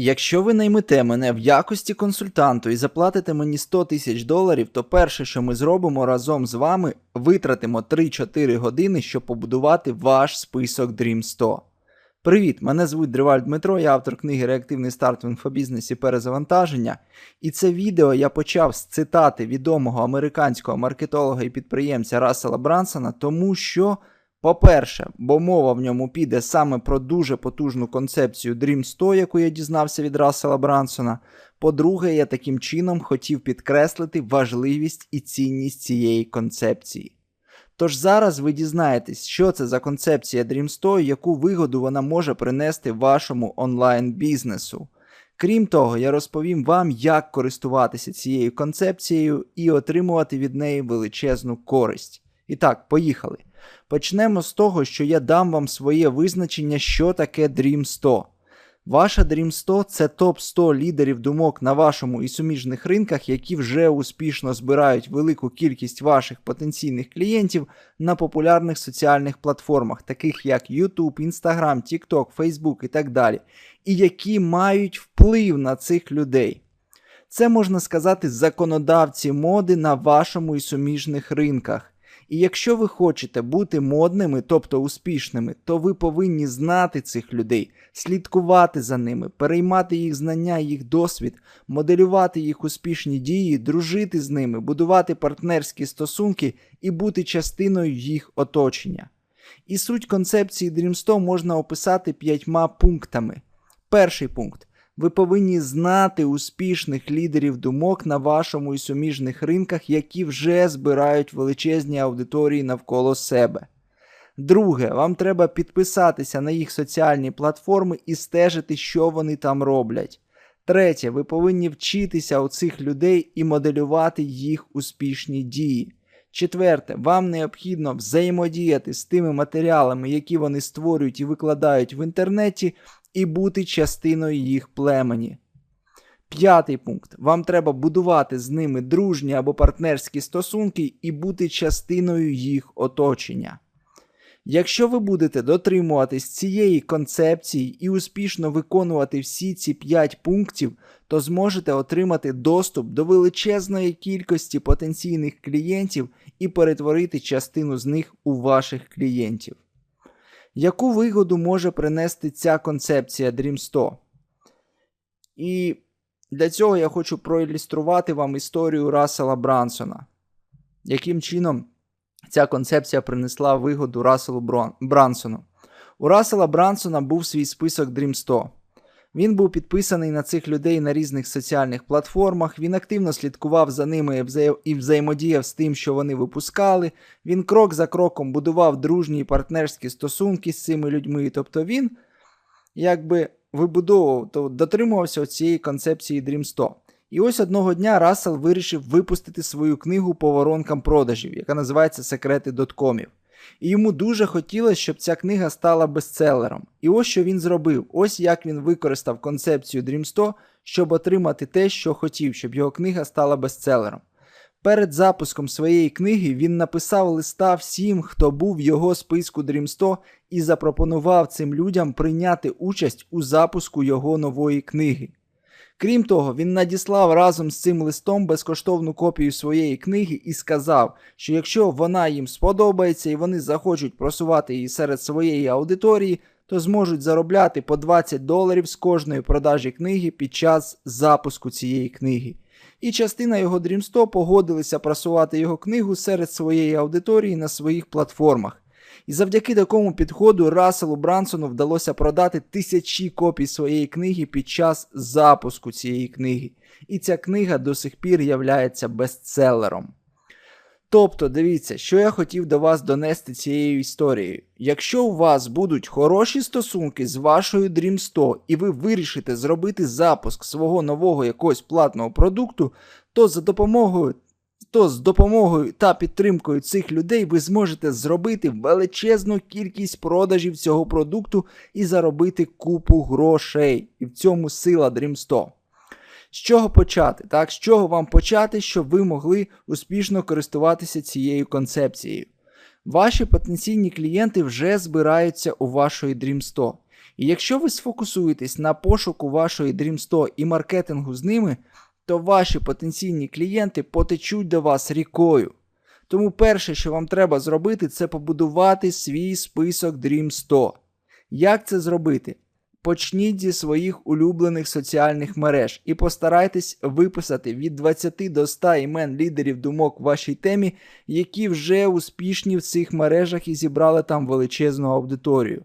Якщо ви наймете мене в якості консультанту і заплатите мені 100 тисяч доларів, то перше, що ми зробимо разом з вами, витратимо 3-4 години, щоб побудувати ваш список Dream 100. Привіт, мене звуть Дриваль Дмитро, я автор книги Реактивний старт в інфобізнесі перезавантаження. І це відео я почав з цитати відомого американського маркетолога і підприємця Рассела Брансона, тому що. По-перше, бо мова в ньому піде саме про дуже потужну концепцію Dream 100, яку я дізнався від Рассела Брансона. По-друге, я таким чином хотів підкреслити важливість і цінність цієї концепції. Тож зараз ви дізнаєтесь, що це за концепція Dream 100 яку вигоду вона може принести вашому онлайн-бізнесу. Крім того, я розповім вам, як користуватися цією концепцією і отримувати від неї величезну користь. І так, поїхали. Почнемо з того, що я дам вам своє визначення, що таке Dream 100. Ваша Dream 100 це топ 100 лідерів думок на вашому і суміжних ринках, які вже успішно збирають велику кількість ваших потенційних клієнтів на популярних соціальних платформах, таких як YouTube, Instagram, TikTok, Facebook і так далі, і які мають вплив на цих людей. Це можна сказати законодавці моди на вашому і суміжних ринках. І якщо ви хочете бути модними, тобто успішними, то ви повинні знати цих людей, слідкувати за ними, переймати їх знання, їх досвід, моделювати їх успішні дії, дружити з ними, будувати партнерські стосунки і бути частиною їх оточення. І суть концепції Dream 100 можна описати п'ятьма пунктами. Перший пункт. Ви повинні знати успішних лідерів думок на вашому і суміжних ринках, які вже збирають величезні аудиторії навколо себе. Друге, вам треба підписатися на їх соціальні платформи і стежити, що вони там роблять. Третє, ви повинні вчитися у цих людей і моделювати їх успішні дії. Четверте, вам необхідно взаємодіяти з тими матеріалами, які вони створюють і викладають в інтернеті, і бути частиною їх племені. П'ятий пункт. Вам треба будувати з ними дружні або партнерські стосунки і бути частиною їх оточення. Якщо ви будете дотримуватись цієї концепції і успішно виконувати всі ці 5 пунктів, то зможете отримати доступ до величезної кількості потенційних клієнтів і перетворити частину з них у ваших клієнтів. Яку вигоду може принести ця концепція Dream 100? І для цього я хочу проілюструвати вам історію Рассела Брансона. Яким чином ця концепція принесла вигоду Расселу Брансону? У Рассела Брансона був свій список Dream 100. Він був підписаний на цих людей на різних соціальних платформах, він активно слідкував за ними і взаємодіяв з тим, що вони випускали. Він крок за кроком будував дружні партнерські стосунки з цими людьми. Тобто він якби вибудовував, то дотримувався цієї концепції Dream 100. І ось одного дня Рассел вирішив випустити свою книгу по воронкам продажів, яка називається Секрети доткомів. І йому дуже хотілося, щоб ця книга стала бестселером. І ось що він зробив. Ось як він використав концепцію Dream 100, щоб отримати те, що хотів, щоб його книга стала бестселером. Перед запуском своєї книги він написав листа всім, хто був в його списку Dream 100 і запропонував цим людям прийняти участь у запуску його нової книги. Крім того, він надіслав разом з цим листом безкоштовну копію своєї книги і сказав, що якщо вона їм сподобається і вони захочуть просувати її серед своєї аудиторії, то зможуть заробляти по 20 доларів з кожної продажі книги під час запуску цієї книги. І частина його 100 погодилися просувати його книгу серед своєї аудиторії на своїх платформах. І завдяки такому підходу Расселу Брансону вдалося продати тисячі копій своєї книги під час запуску цієї книги. І ця книга до сих пір являється бестселером. Тобто, дивіться, що я хотів до вас донести цією історією. Якщо у вас будуть хороші стосунки з вашою Dream 100 і ви вирішите зробити запуск свого нового якогось платного продукту, то за допомогою то з допомогою та підтримкою цих людей ви зможете зробити величезну кількість продажів цього продукту і заробити купу грошей. І в цьому сила Dream 100. З чого почати? Так, З чого вам почати, щоб ви могли успішно користуватися цією концепцією? Ваші потенційні клієнти вже збираються у вашої Dream 100. І якщо ви сфокусуєтесь на пошуку вашої Dream 100 і маркетингу з ними, то ваші потенційні клієнти потечуть до вас рікою. Тому перше, що вам треба зробити, це побудувати свій список Dream 100. Як це зробити? Почніть зі своїх улюблених соціальних мереж і постарайтесь виписати від 20 до 100 імен лідерів думок в вашій темі, які вже успішні в цих мережах і зібрали там величезну аудиторію.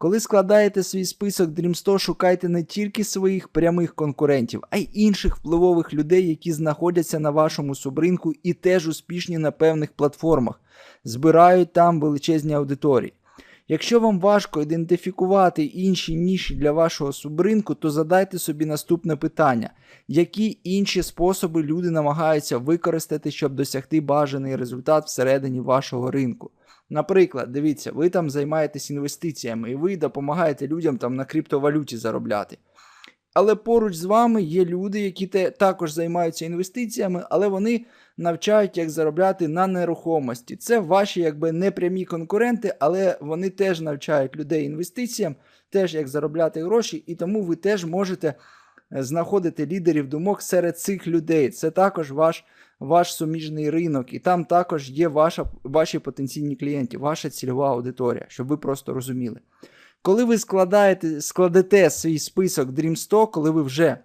Коли складаєте свій список Dream 100, шукайте не тільки своїх прямих конкурентів, а й інших впливових людей, які знаходяться на вашому субринку і теж успішні на певних платформах, збирають там величезні аудиторії. Якщо вам важко ідентифікувати інші ніші для вашого субринку, то задайте собі наступне питання: які інші способи люди намагаються використати, щоб досягти бажаний результат всередині вашого ринку? Наприклад, дивіться, ви там займаєтесь інвестиціями і ви допомагаєте людям там на криптовалюті заробляти. Але поруч з вами є люди, які те, також займаються інвестиціями, але вони навчають, як заробляти на нерухомості. Це ваші якби непрямі конкуренти, але вони теж навчають людей інвестиціям, теж як заробляти гроші, і тому ви теж можете е, знаходити лідерів думок серед цих людей. Це також ваш ваш суміжний ринок, і там також є ваша, ваші потенційні клієнти, ваша цільова аудиторія, щоб ви просто розуміли. Коли ви складаєте, складете свій список Dream 100, коли ви вже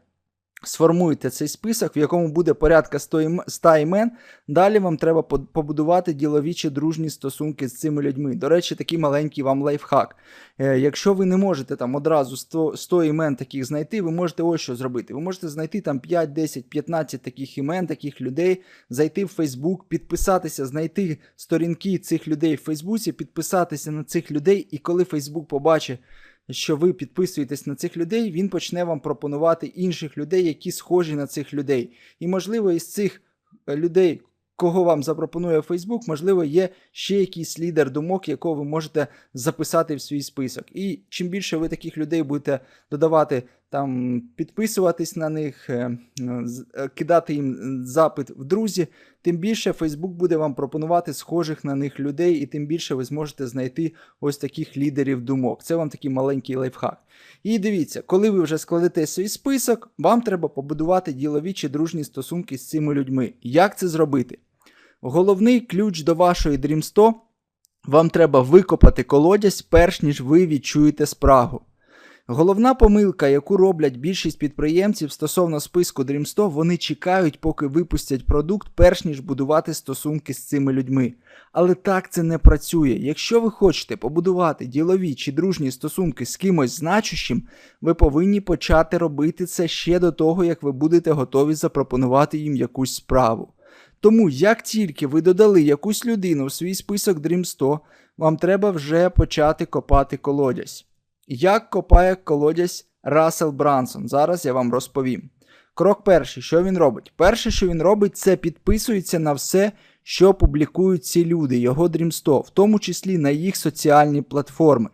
сформуєте цей список, в якому буде порядка 100 імен, далі вам треба побудувати ділові чи дружні стосунки з цими людьми. До речі, такий маленький вам лайфхак. Е, якщо ви не можете там одразу 100, 100 імен таких знайти, ви можете ось що зробити. Ви можете знайти там 5, 10, 15 таких імен, таких людей, зайти в Facebook, підписатися, знайти сторінки цих людей в Фейсбуці, підписатися на цих людей, і коли Facebook побачить що ви підписуєтесь на цих людей, він почне вам пропонувати інших людей, які схожі на цих людей. І, можливо, із цих е, людей, кого вам запропонує Facebook, можливо, є ще якийсь лідер думок, якого ви можете записати в свій список. І чим більше ви таких людей будете додавати, там підписуватись на них, е, е, кидати їм запит в друзі, тим більше Facebook буде вам пропонувати схожих на них людей, і тим більше ви зможете знайти ось таких лідерів думок. Це вам такий маленький лайфхак. І дивіться, коли ви вже складете свій список, вам треба побудувати ділові чи дружні стосунки з цими людьми. Як це зробити? Головний ключ до вашої Dream 100 вам треба викопати колодязь, перш ніж ви відчуєте спрагу. Головна помилка, яку роблять більшість підприємців стосовно списку Dream 100, вони чекають, поки випустять продукт, перш ніж будувати стосунки з цими людьми. Але так це не працює. Якщо ви хочете побудувати ділові чи дружні стосунки з кимось значущим, ви повинні почати робити це ще до того, як ви будете готові запропонувати їм якусь справу. Тому, як тільки ви додали якусь людину в свій список Dream 100, вам треба вже почати копати колодязь. Як копає колодязь Рассел Брансон? Зараз я вам розповім. Крок перший, що він робить? Перше, що він робить, це підписується на все, що публікують ці люди, його Dream 100, в тому числі на їх соціальні платформи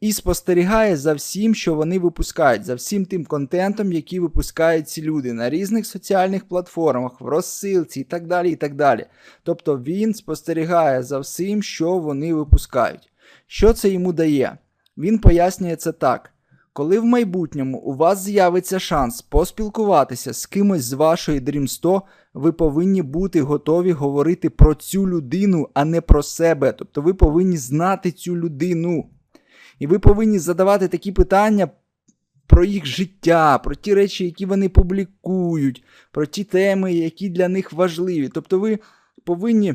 і спостерігає за всім, що вони випускають, за всім тим контентом, який випускають ці люди на різних соціальних платформах, в розсилці і так далі. і так далі. Тобто він спостерігає за всім, що вони випускають. Що це йому дає? Він пояснює це так. Коли в майбутньому у вас з'явиться шанс поспілкуватися з кимось з вашої Dream 100, ви повинні бути готові говорити про цю людину, а не про себе. Тобто ви повинні знати цю людину. І ви повинні задавати такі питання про їх життя, про ті речі, які вони публікують, про ті теми, які для них важливі. Тобто ви повинні.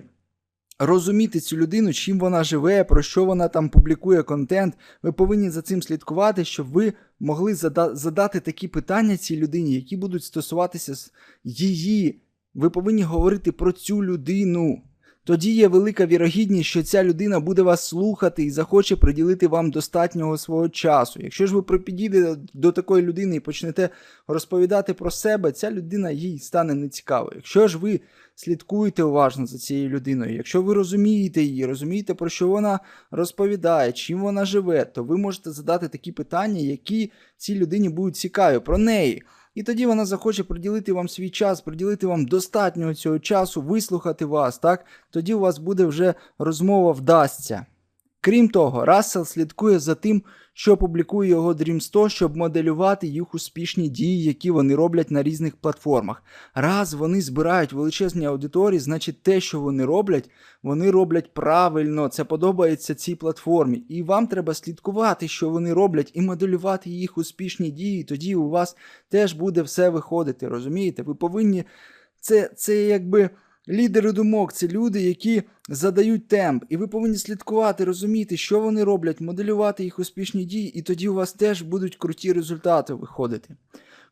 Розуміти цю людину, чим вона живе, про що вона там публікує контент. Ви повинні за цим слідкувати, щоб ви могли зада задати такі питання цій людині, які будуть стосуватися її. Ви повинні говорити про цю людину тоді є велика вірогідність, що ця людина буде вас слухати і захоче приділити вам достатнього свого часу. Якщо ж ви підійдете до такої людини і почнете розповідати про себе, ця людина їй стане нецікавою. Якщо ж ви слідкуєте уважно за цією людиною, якщо ви розумієте її, розумієте, про що вона розповідає, чим вона живе, то ви можете задати такі питання, які цій людині будуть цікаві про неї. І тоді вона захоче приділити вам свій час, приділити вам достатньо цього часу, вислухати вас, так? Тоді у вас буде вже розмова вдасться. Крім того, Рассел слідкує за тим, що публікує його Dream 100, щоб моделювати їх успішні дії, які вони роблять на різних платформах. Раз вони збирають величезні аудиторії, значить те, що вони роблять, вони роблять правильно. Це подобається цій платформі. І вам треба слідкувати, що вони роблять, і моделювати їх успішні дії. Тоді у вас теж буде все виходити. Розумієте? Ви повинні. Це, Це якби. Лідери думок це люди, які задають темп, і ви повинні слідкувати, розуміти, що вони роблять, моделювати їх успішні дії, і тоді у вас теж будуть круті результати виходити.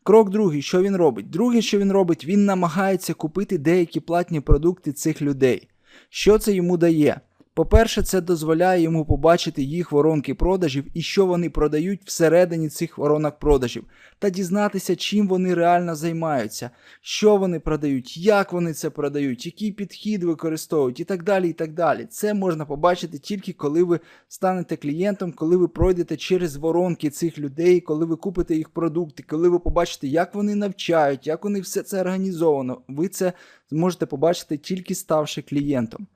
Крок другий, що він робить? Друге, що він робить, він намагається купити деякі платні продукти цих людей. Що це йому дає? По-перше, це дозволяє йому побачити їх воронки продажів і що вони продають всередині цих воронок продажів, та дізнатися, чим вони реально займаються, що вони продають, як вони це продають, який підхід використовують і так далі. і так далі. Це можна побачити тільки коли ви станете клієнтом, коли ви пройдете через воронки цих людей, коли ви купите їх продукти, коли ви побачите, як вони навчають, як вони все це організовано. Ви це зможете побачити тільки ставши клієнтом.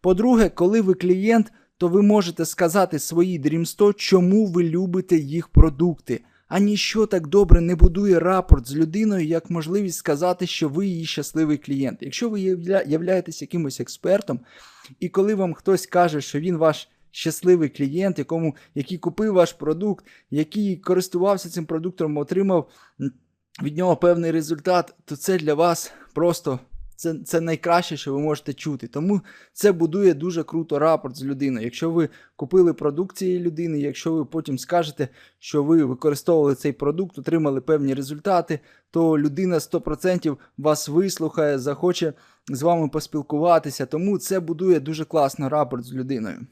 По-друге, коли ви клієнт, то ви можете сказати своїй Dream 100, чому ви любите їх продукти. А ніщо так добре не будує рапорт з людиною, як можливість сказати, що ви її щасливий клієнт. Якщо ви являєтесь якимось експертом, і коли вам хтось каже, що він ваш щасливий клієнт, якому, який купив ваш продукт, який користувався цим продуктом, отримав від нього певний результат, то це для вас просто це це найкраще, що ви можете чути. Тому це будує дуже круто рапорт з людиною. Якщо ви купили продукт цієї людини, якщо ви потім скажете, що ви використовували цей продукт, отримали певні результати, то людина 100% вас вислухає, захоче з вами поспілкуватися. Тому це будує дуже класно рапорт з людиною.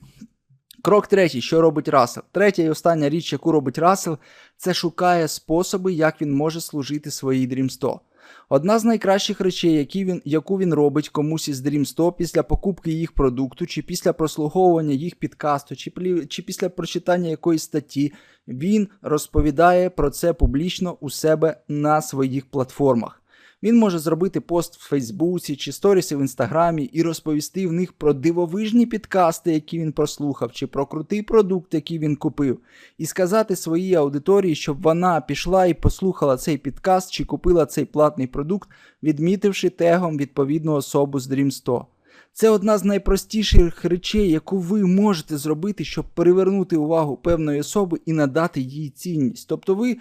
Крок третій, що робить Рассел? Третя і остання річ, яку робить Рассел, це шукає способи, як він може служити своїй Dream 100. Одна з найкращих речей, які він, яку він робить комусь із Dream 100 після покупки їх продукту, чи після прослуговування їх підкасту, чи, чи після прочитання якоїсь статті, він розповідає про це публічно у себе на своїх платформах. Він може зробити пост в Фейсбуці чи сторіси в інстаграмі і розповісти в них про дивовижні підкасти, які він прослухав, чи про крутий продукт, який він купив, і сказати своїй аудиторії, щоб вона пішла і послухала цей підкаст чи купила цей платний продукт, відмітивши тегом відповідну особу з Dream 100. Це одна з найпростіших речей, яку ви можете зробити, щоб привернути увагу певної особи і надати їй цінність. Тобто ви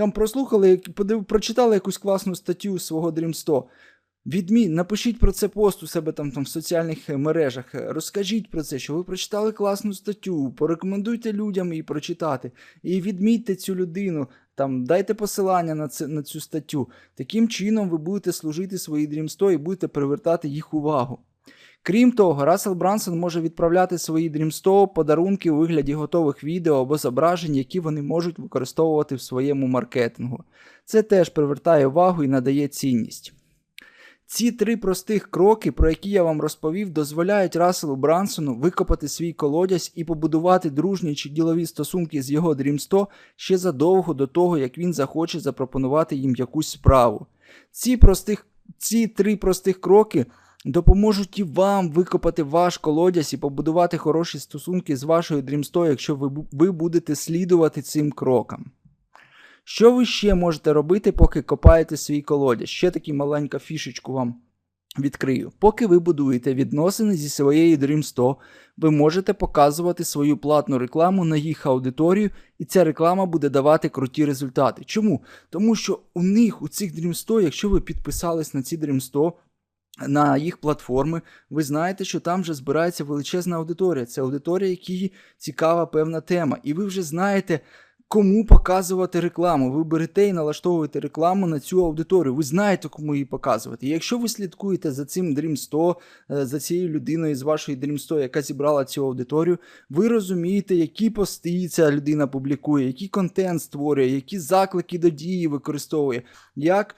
там прослухали, подив, прочитали якусь класну статтю свого Dream 100. Відмін, напишіть про це пост у себе там там в соціальних мережах. Розкажіть про це, що ви прочитали класну статтю, порекомендуйте людям її прочитати. І відмітьте цю людину, там дайте посилання на це, на цю статтю. Таким чином ви будете служити своїй Dream 100 і будете привертати їх увагу. Крім того, Рассел Брансон може відправляти свої 100 подарунки у вигляді готових відео або зображень, які вони можуть використовувати в своєму маркетингу. Це теж привертає увагу і надає цінність. Ці три простих кроки, про які я вам розповів, дозволяють Расселу Брансону викопати свій колодязь і побудувати дружні чи ділові стосунки з його Dream 100 ще задовго до того, як він захоче запропонувати їм якусь справу. Ці, простих, Ці три простих кроки допоможуть і вам викопати ваш колодязь і побудувати хороші стосунки з вашою 100, якщо ви, ви будете слідувати цим крокам. Що ви ще можете робити, поки копаєте свій колодязь? Ще таку маленьку фішечку вам відкрию. Поки ви будуєте відносини зі своєю Dream 100, ви можете показувати свою платну рекламу на їх аудиторію, і ця реклама буде давати круті результати. Чому? Тому що у них, у цих Dream 100, якщо ви підписались на ці Dream 100, на їх платформи, ви знаєте, що там вже збирається величезна аудиторія. Це аудиторія, якій цікава певна тема. І ви вже знаєте, кому показувати рекламу. Ви берете і налаштовуєте рекламу на цю аудиторію. Ви знаєте, кому її показувати. І якщо ви слідкуєте за цим Dream 100, е, за цією людиною з вашої Dream 100, яка зібрала цю аудиторію, ви розумієте, які пости ця людина публікує, який контент створює, які заклики до дії використовує, як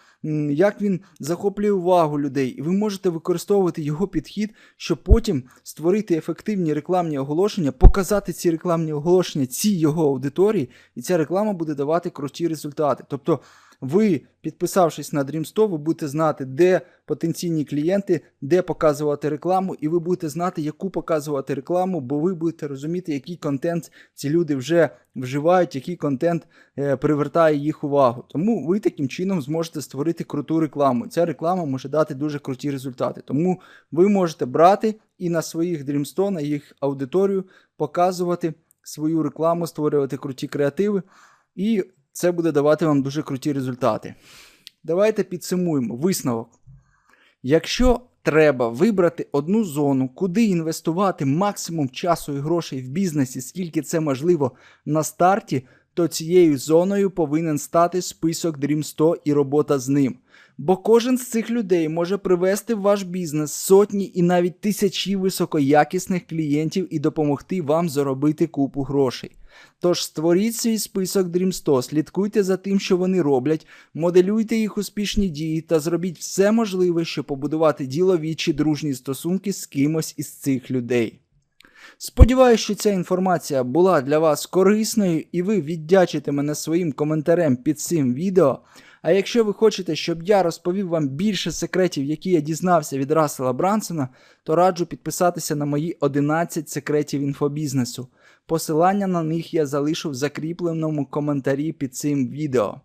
як він захоплює увагу людей, і ви можете використовувати його підхід, щоб потім створити ефективні рекламні оголошення, показати ці рекламні оголошення цій його аудиторії, і ця реклама буде давати круті результати. Тобто ви, підписавшись на Dream100, ви будете знати, де потенційні клієнти, де показувати рекламу, і ви будете знати, яку показувати рекламу, бо ви будете розуміти, який контент ці люди вже вживають, який контент е, привертає їх увагу. Тому ви таким чином зможете створити круту рекламу. Ця реклама може дати дуже круті результати. Тому ви можете брати і на своїх Dream100, на їх аудиторію показувати свою рекламу, створювати круті креативи, і це буде давати вам дуже круті результати. Давайте підсумуємо висновок. Якщо треба вибрати одну зону, куди інвестувати максимум часу і грошей в бізнесі, скільки це можливо на старті, то цією зоною повинен стати список Dream 100 і робота з ним. Бо кожен з цих людей може привести в ваш бізнес сотні і навіть тисячі високоякісних клієнтів і допомогти вам заробити купу грошей. Тож створіть свій список Dream 100, слідкуйте за тим, що вони роблять, моделюйте їх успішні дії та зробіть все можливе, щоб побудувати ділові чи дружні стосунки з кимось із цих людей. Сподіваюсь, що ця інформація була для вас корисною і ви віддячите мене своїм коментарем під цим відео. А якщо ви хочете, щоб я розповів вам більше секретів, які я дізнався від Рассела Брансона, то раджу підписатися на мої 11 секретів інфобізнесу. Посилання на них я залишу в закріпленому коментарі під цим відео.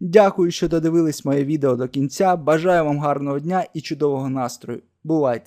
Дякую, що додивились моє відео до кінця. Бажаю вам гарного дня і чудового настрою. Бувайте!